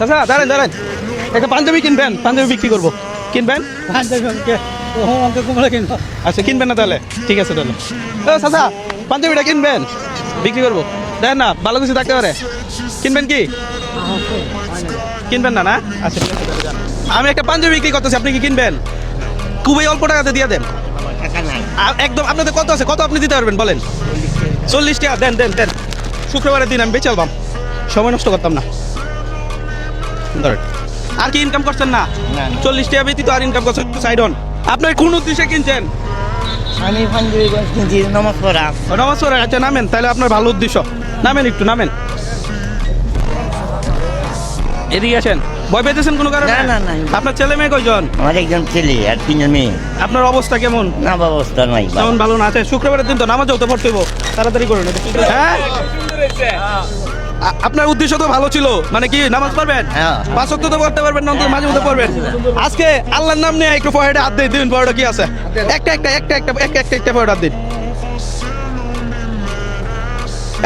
চাচা দাঁড়ান দাঁড়ান। একটা পাঞ্জাবি কিনবেন পাঞ্জাবি বিক্রি করব। কিনবেন? আচ্ছা কিনবেন না তাহলে? ঠিক আছে তাহলে। ও চাচা পাঞ্জাবিটা কিনবেন? বিক্রি করব। দেন না ভালো কিছু থাকতে পারে। কিনবেন কি? কিনবেন না না? আচ্ছা ঠিক আছে আমি একটা পাঞ্জাবি বিক্রি করতেছি আপনি কি কিনবেন? খুবই অল্প টাকাতে দিয়ে দেন। একদম আপনাদের কত আছে? কত আপনি দিতে পারবেন বলেন? চল্লিশ টাকা দেন দেন দেন। শুক্রবারের দিন আমি বেঁচে আলবাম। সময় নষ্ট করতাম না। ধরেন। আর কি ইনকাম করছেন না। চল্লিশ টাকা ব্যতীত আর ইনকাম করছেন সাইড অন আপনার কোন উদ্দেশ্যে কিনছেন? আমি কিনছি নমাজ পড়া আচ্ছা নামেন তাহলে আপনার ভালো উদ্দেশ্য। নামেন একটু নামেন। এদিকে আসেন। ভয় পেতেছেন কোনো কারণে? না, না, না। আপনার ছেলে মেয়ে কয়জন? আমার একজন ছেলে আর তিনজন মেয়ে। আপনার অবস্থা কেমন? না ব্যবস্থা নাই। তেমন ভালো না আছে শুক্রবারের দিন তো নামাজও তো পড়তে হইবো। তাড়াতাড়ি করুন হ্যাঁ? আপনার উদ্দেশ্য তো ভালো ছিল। মানে কি নামাজ পড়বেন? হ্যাঁ। পাঁচ ওয়াক্ত তো পড়তে পারবেন না মাঝে মধ্যে পড়বেন। আজকে আল্লাহর নাম নিয়ে একটু পয়েটে হাত দিয়ে দিন পয়েটা কি আছে? একটা একটা একটা একটা একটা একটা একটা পয়েট হাত দিন।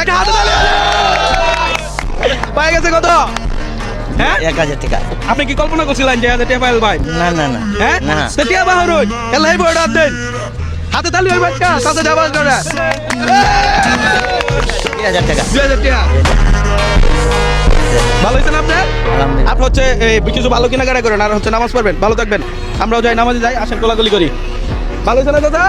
একটা হাতে গেছে কত? হ্যাঁ? এক হাজার টাকা। আপনি কি কল্পনা করছিলেন যে হাজার টেপাইল ভাই? না না না। হ্যাঁ? না। তো টিয়া বাহার হই এলাই বড় হাত দেন হাতে তালি হই বাচ্চা সাথে যাবার করে। দুই হাজার টাকা। দুই হাজার টিয়া। ভালো হয়েছেন আপনি? আপনি হচ্ছে কিছু ভালো কেনাকাটা করেন আর হচ্ছে নামাজ পড়বেন। ভালো থাকবেন। আমরাও যাই নামাজে যাই আসেন গোলাগুলি করি। ভালো হয়েছে না দাদা